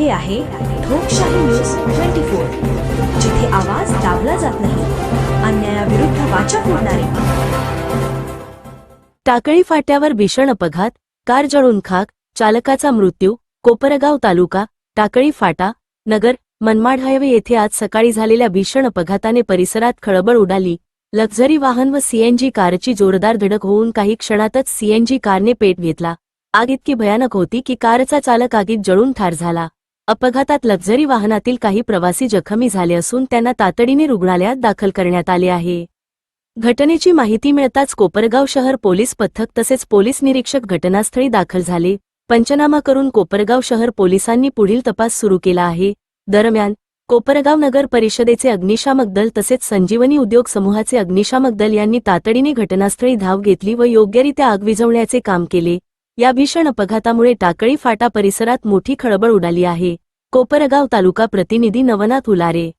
हे आहे लोकशाही न्यूज ट्वेंटी फोर जिथे आवाज दाबला जात नाही अन्यायाविरुद्ध वाचा फोडणारे. टाकळी फाट्यावर भीषण अपघात कार जळून खाक चालकाचा मृत्यू कोपरगाव तालुका टाकळी फाटा नगर मनमाड हायवे येथे आज सकाळी झालेल्या भीषण अपघाताने परिसरात खळबळ उडाली. लक्झरी वाहन व सीएनजी कारची जोरदार धडक होऊन काही क्षणातच सीएनजी कारने पेट घेतला. आग इतकी भयानक होती की कारचा चालक आगीत जळून ठार झाला. अपघातात लक्झरी वाहनातील काही प्रवासी जखमी झाले असून त्यांना तातडीने रुग्णालयात दाखल करण्यात आले आहे. घटनेची माहिती मिळताच कोपरगाव शहर पोलीस पथक तसेच पोलीस निरीक्षक घटनास्थळी दाखल झाले. पंचनामा करून कोपरगाव शहर पोलिसांनी पुढील तपास सुरू केला आहे. दरम्यान कोपरगाव नगर परिषदेचे अग्निशामक दल तसेच संजीवनी उद्योग समूहाचे अग्निशामक दल यांनी तातडीने घटनास्थळी धाव घेतली व योग्यरित्या आग विझवण्याचे काम केले. या भीषण अपघातामुळे टाकळी फाटा परिसरात मोठी खळबळ उडाली आहे. कोपरगाव तालुका प्रतिनिधी नवनाथ उलारे